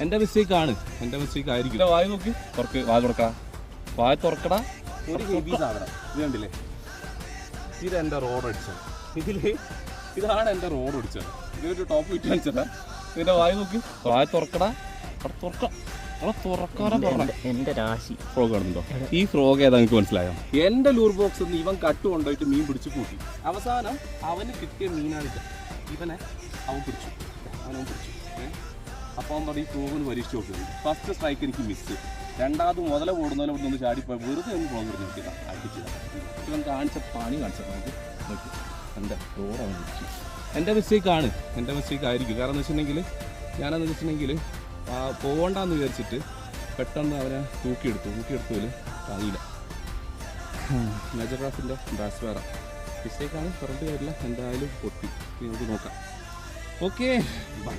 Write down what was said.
എന്റെ മിസ്റ്റേക്ക് ആണ്. എന്റെ മിസ്റ്റേക്ക് ആയിരിക്കും. വായ നോക്കി. തുറക്ക് വായ തുറക്ക. വായ തുറക്കടാ. ഒരു ഹെവി സാധനം. ഇത് കണ്ടില്ലേ? ഇത് എന്റെ റോഡ് അടിച്ചത്. ഇതിൽ ഇതാണ് എന്റെ റോഡ് അടിച്ചത്. ഇതൊരു ടോപ്പ് വിറ്റ് അടിച്ചതാ ഇതിന്റെ വായ നോക്കി. വായ തുറക്കടാ. അവിടെ തുറക്കാം. എന്റെ രാശി. ഫ്രോഗ് കാണുന്നുണ്ടോ ഈ ഫ്രോഗ് ഏതാ നിങ്ങൾക്ക് മനസ്സിലായോ? എന്റെ ലൂർ ബോക്സ് നിന്ന് ഇവൻ കട്ട് കൊണ്ടുപോയിട്ട് മീൻ പിടിച്ച് കൂട്ടി. അവസാനം അവന് കിട്ടിയ മീനാണിത് ഇവനെ അവൻ പിടിച്ചു. അവനവൻ പിടിച്ചു? അപ്പോൾ അവൻ പറയും ഫ്രോഗിന് പരീക്ഷിച്ച് നോക്കുന്നത് ഫസ്റ്റ് സ്ട്രൈക്ക് എനിക്ക് മിസ് രണ്ടാമത് മുതല ഓടുന്നതിനെ ഇവിടെ നിന്ന് ചാടിപ്പോയി. വെറുതെ ഒന്ന് പോകാൻ പറഞ്ഞു നിർത്തിയതാ. അടിച്ചതാ ഇവൻ കാണിച്ച പണി കാണിച്ചു നമുക്ക് നോക്കി. എന്റെ ഫ്രോഗ് അവൻ എന്റെ മിസ്റ്റേക്ക് ആണ്. എന്റെ മിസ്റ്റേക്ക് ആയിരിക്കും. കാരണം എന്ന് വെച്ചിട്ടുണ്ടെങ്കിൽ ഞാനെന്ന് വെച്ചിട്ടുണ്ടെങ്കിൽ പോകണ്ടെന്ന് വിചാരിച്ചിട്ട് പെട്ടെന്ന് അവനെ തൂക്കിയെടുത്തു. തൂക്കിയെടുത്തതിൽ താങ്ങിയില്ല മേജർ ക്രാഫിന്റെ വേറെ മിസ്റ്റേക്കാണ് പറഞ്ഞിട്ട് കാര്യമില്ല എന്തായാലും പൊട്ടി. നമുക്ക് നോക്കാം. Okay bye